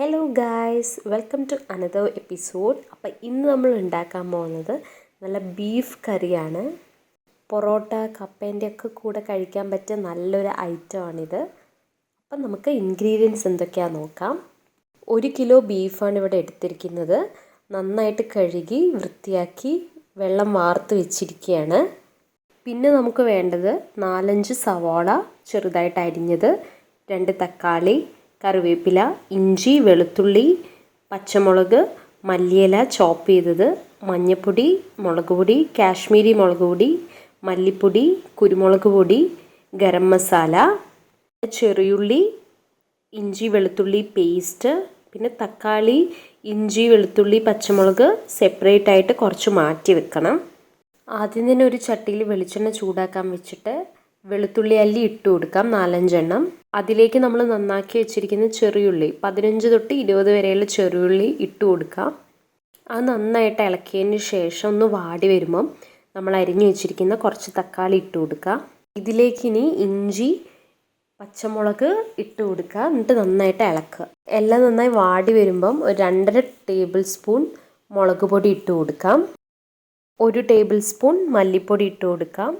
Hello guys welcome to another episode അപ്പം ഇന്ന് നമ്മൾ ഉണ്ടാക്കാൻ പോകുന്നത് നല്ല ബീഫ് കറിയാണ്. പൊറോട്ട കപ്പേന്റെ ഒക്കെ കൂടെ കഴിക്കാൻ പറ്റിയ നല്ലൊരു ഐറ്റമാണിത് അപ്പം നമുക്ക് ഇൻഗ്രീഡിയൻസ് എന്തൊക്കെയാണെന്ന് നോക്കാം. ഒരു കിലോ ബീഫാണ് ഇവിടെ എടുത്തിരിക്കുന്നത്. നന്നായിട്ട് കഴുകി വൃത്തിയാക്കി വെള്ളം വാർത്ത് വെച്ചിരിക്കുകയാണ്. പിന്നെ നമുക്ക് വേണ്ടത് നാലഞ്ച് സവാള ചെറുതായിട്ട് അരിഞ്ഞത്. രണ്ട് തക്കാളി കറിവേപ്പില ഇഞ്ചി വെളുത്തുള്ളി പച്ചമുളക് മല്ലിയില ചോപ്പ് ചെയ്തത് മഞ്ഞൾപ്പൊടി മുളക് പൊടി കാശ്മീരി മുളക് പൊടി മല്ലിപ്പൊടി കുരുമുളക് പൊടി ഗരം മസാല ചെറിയുള്ളി ഇഞ്ചി വെളുത്തുള്ളി പേസ്റ്റ് പിന്നെ തക്കാളി ഇഞ്ചി വെളുത്തുള്ളി പച്ചമുളക് സെപ്പറേറ്റ് ആയിട്ട് കുറച്ച് മാറ്റി വെക്കണം. ആദ്യം തന്നെ ഒരു ചട്ടിയിൽ വെളിച്ചെണ്ണ ചൂടാക്കാൻ വെച്ചിട്ട് വെളുത്തുള്ളി അല്ലി ഇട്ട് കൊടുക്കാം നാലഞ്ചെണ്ണം. അതിലേക്ക് നമ്മൾ നന്നാക്കി വെച്ചിരിക്കുന്ന ചെറിയുള്ളി പതിനഞ്ച് തൊട്ട് ഇരുപത് വരെയുള്ള ചെറിയുള്ളി ഇട്ട് കൊടുക്കാം. അത് നന്നായിട്ട് ഇളക്കിയതിന് ശേഷം ഒന്ന് വാടി വരുമ്പം നമ്മൾ അരിഞ്ഞു വെച്ചിരിക്കുന്ന കുറച്ച് തക്കാളി ഇട്ട് കൊടുക്കുക. ഇതിലേക്ക് ഇനി ഇഞ്ചി പച്ചമുളക് ഇട്ട് കൊടുക്കുക എന്നിട്ട് നന്നായിട്ട് ഇളക്കുക. എല്ലാം നന്നായി വാടി വരുമ്പം ഒരു രണ്ടര ടേബിൾ സ്പൂൺ മുളക് പൊടി ഇട്ട് കൊടുക്കാം. ഒരു ടേബിൾ സ്പൂൺ മല്ലിപ്പൊടി ഇട്ട് കൊടുക്കാം.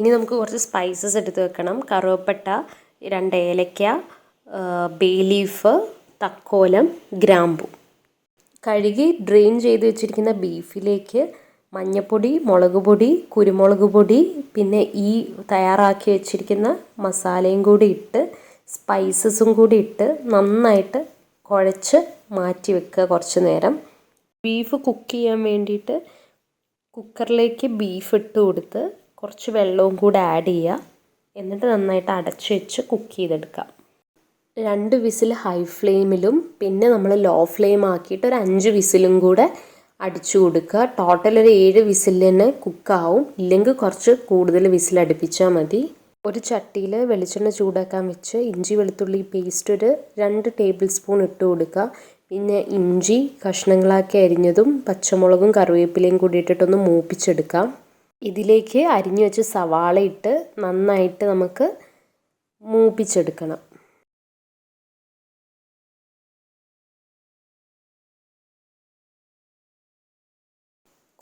ഇനി നമുക്ക് കുറച്ച് സ്പൈസസ് എടുത്ത് വെക്കണം. കറുവപ്പട്ട രണ്ട് ഏലക്ക ബേ ലീഫ് തക്കോലം ഗ്രാമ്പു. കഴുകി ഡ്രെയിൻ ചെയ്ത് വെച്ചിരിക്കുന്ന ബീഫിലേക്ക് മഞ്ഞൾപ്പൊടി മുളക് പൊടി കുരുമുളക് പൊടി പിന്നെ ഈ തയ്യാറാക്കി വെച്ചിരിക്കുന്ന മസാലയും കൂടി ഇട്ട് സ്പൈസസും കൂടി ഇട്ട് നന്നായിട്ട് കുഴച്ച് മാറ്റി വെക്കുക കുറച്ച് നേരം. ബീഫ് കുക്ക് ചെയ്യാൻ വേണ്ടിയിട്ട് കുക്കറിലേക്ക് ബീഫ് ഇട്ട് കൊടുത്ത് കുറച്ച് വെള്ളവും കൂടെ ആഡ് ചെയ്യുക. എന്നിട്ട് നന്നായിട്ട് അടച്ച് വെച്ച് കുക്ക് ചെയ്തെടുക്കാം രണ്ട് വിസിൽ ഹൈ ഫ്ലെയിമിലും പിന്നെ നമ്മൾ ലോ ഫ്ലെയിം ആക്കിയിട്ട് ഒരു അഞ്ച് വിസിലും കൂടെ അടിച്ചു കൊടുക്കുക. ടോട്ടൽ ഒരു ഏഴ് വിസിൽ തന്നെ കുക്കാവും ഇല്ലെങ്കിൽ കുറച്ച് കൂടുതൽ വിസിൽ അടുപ്പിച്ചാൽ മതി. ഒരു ചട്ടിയിൽ വെളിച്ചെണ്ണ ചൂടാക്കാൻ വെച്ച് ഇഞ്ചി വെളുത്തുള്ളി പേസ്റ്റ് ഒരു രണ്ട് ടേബിൾ സ്പൂൺ ഇട്ട് കൊടുക്കുക. പിന്നെ ഇഞ്ചി കഷ്ണങ്ങളാക്കി അരിഞ്ഞതും പച്ചമുളകും കറിവേപ്പിലയും കൂടി ഇട്ടിട്ടൊന്ന് മൂപ്പിച്ചെടുക്കാം. ഇതിലേക്ക് അരിഞ്ഞു വെച്ച് സവാള ഇട്ട് നന്നായിട്ട് നമുക്ക് മൂപ്പിച്ചെടുക്കണം.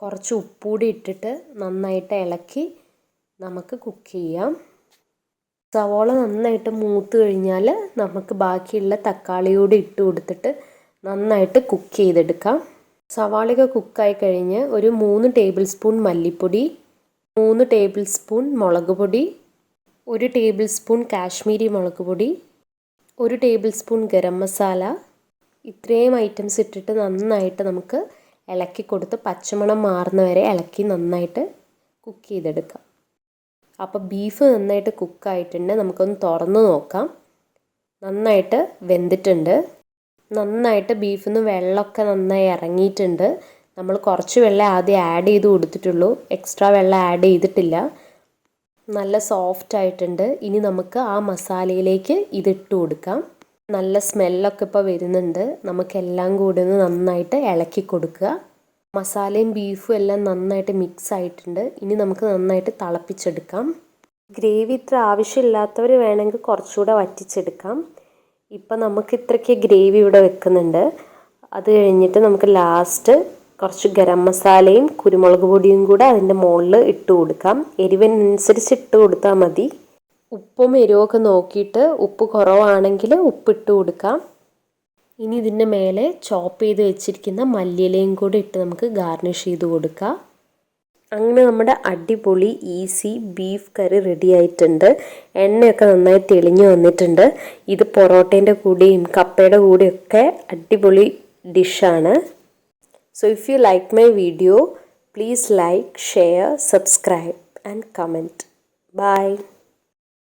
കുറച്ച് ഉപ്പൂടി ഇട്ടിട്ട് നന്നായിട്ട് ഇളക്കി നമുക്ക് കുക്ക് ചെയ്യാം. സവാള നന്നായിട്ട് മൂത്ത് കഴിഞ്ഞാൽ നമുക്ക് ബാക്കിയുള്ള തക്കാളിയോട് ഇട്ട് കൊടുത്തിട്ട് നന്നായിട്ട് കുക്ക് ചെയ്തെടുക്കാം. സവാളയൊക്കെ കുക്കായി കഴിഞ്ഞ് ഒരു മൂന്ന് ടേബിൾ സ്പൂൺ മല്ലിപ്പൊടി മൂന്ന് ടേബിൾ സ്പൂൺ മുളക് പൊടി ഒരു ടേബിൾ സ്പൂൺ കാശ്മീരി മുളക് പൊടി ഒരു ടേബിൾ സ്പൂൺ ഗരം മസാല. ഇത്രയും ഐറ്റംസ് ഇട്ടിട്ട് നന്നായിട്ട് നമുക്ക് ഇളക്കി കൊടുത്ത് പച്ചമണം മാറുന്ന വരെ ഇളക്കി നന്നായിട്ട് കുക്ക് ചെയ്തെടുക്കാം. അപ്പോൾ ബീഫ് നന്നായിട്ട് കുക്കായിട്ടുണ്ട്. നമുക്കൊന്ന് തുറന്ന് നോക്കാം. നന്നായിട്ട് വെന്തിട്ടുണ്ട്. നന്നായിട്ട് ബീഫിൽ നിന്ന് വെള്ളമൊക്കെ നന്നായി ഇറങ്ങിയിട്ടുണ്ട്. നമ്മൾ കുറച്ച് വെള്ളം ആദ്യം ആഡ് ചെയ്ത് കൊടുത്തിട്ടുള്ളൂ. എക്സ്ട്രാ വെള്ളം ആഡ് ചെയ്തിട്ടില്ല. നല്ല സോഫ്റ്റ് ആയിട്ടുണ്ട്. ഇനി നമുക്ക് ആ മസാലയിലേക്ക് ഇതിട്ട് കൊടുക്കാം. നല്ല സ്മെല്ലൊക്കെ ഇപ്പോൾ വരുന്നുണ്ട്. നമുക്കെല്ലാം കൂടി ഒന്ന് നന്നായിട്ട് ഇളക്കി കൊടുക്കുക. മസാലയും ബീഫും എല്ലാം നന്നായിട്ട് മിക്സ് ആയിട്ടുണ്ട്. ഇനി നമുക്ക് നന്നായിട്ട് തിളപ്പിച്ചെടുക്കാം. ഗ്രേവി ഇത്ര ആവശ്യമില്ലാത്തവർ വേണമെങ്കിൽ കുറച്ചുകൂടെ വറ്റിച്ചെടുക്കാം. ഇപ്പം നമുക്ക് ഇത്രയ്ക്ക് ഗ്രേവി ഇവിടെ വെക്കുന്നുണ്ട്. അത് കഴിഞ്ഞിട്ട് നമുക്ക് ലാസ്റ്റ് കുറച്ച് ഗരം മസാലയും കുരുമുളക് പൊടിയും കൂടെ അതിന്റെ മുകളിൽ ഇട്ട് കൊടുക്കാം. എരിവിനനുസരിച്ച് ഇട്ട് കൊടുത്താൽ മതി. ഉപ്പും എരിവൊക്കെ നോക്കിയിട്ട് ഉപ്പ് കുറവാണെങ്കിൽ ഉപ്പിട്ട് കൊടുക്കാം. ഇനി ഇതിന്റെ മേലെ ചോപ്പ് ചെയ്ത് വെച്ചിരിക്കുന്ന മല്ലിയിലയും കൂടെ ഇട്ട് നമുക്ക് ഗാർണിഷ് ചെയ്ത് കൊടുക്കാം. അങ്ങനെ നമ്മുടെ അടിപൊളി ഈസി ബീഫ് കറി റെഡി ആയിട്ടുണ്ട്. എണ്ണയൊക്കെ നന്നായി തെളിഞ്ഞു വന്നിട്ടുണ്ട്. ഇത് പൊറോട്ടേന്റെ കൂടെയും കപ്പയുടെ കൂടെയൊക്കെ അടിപൊളി ഡിഷാണ് So if you like my video, please like, share, subscribe and comment. Bye.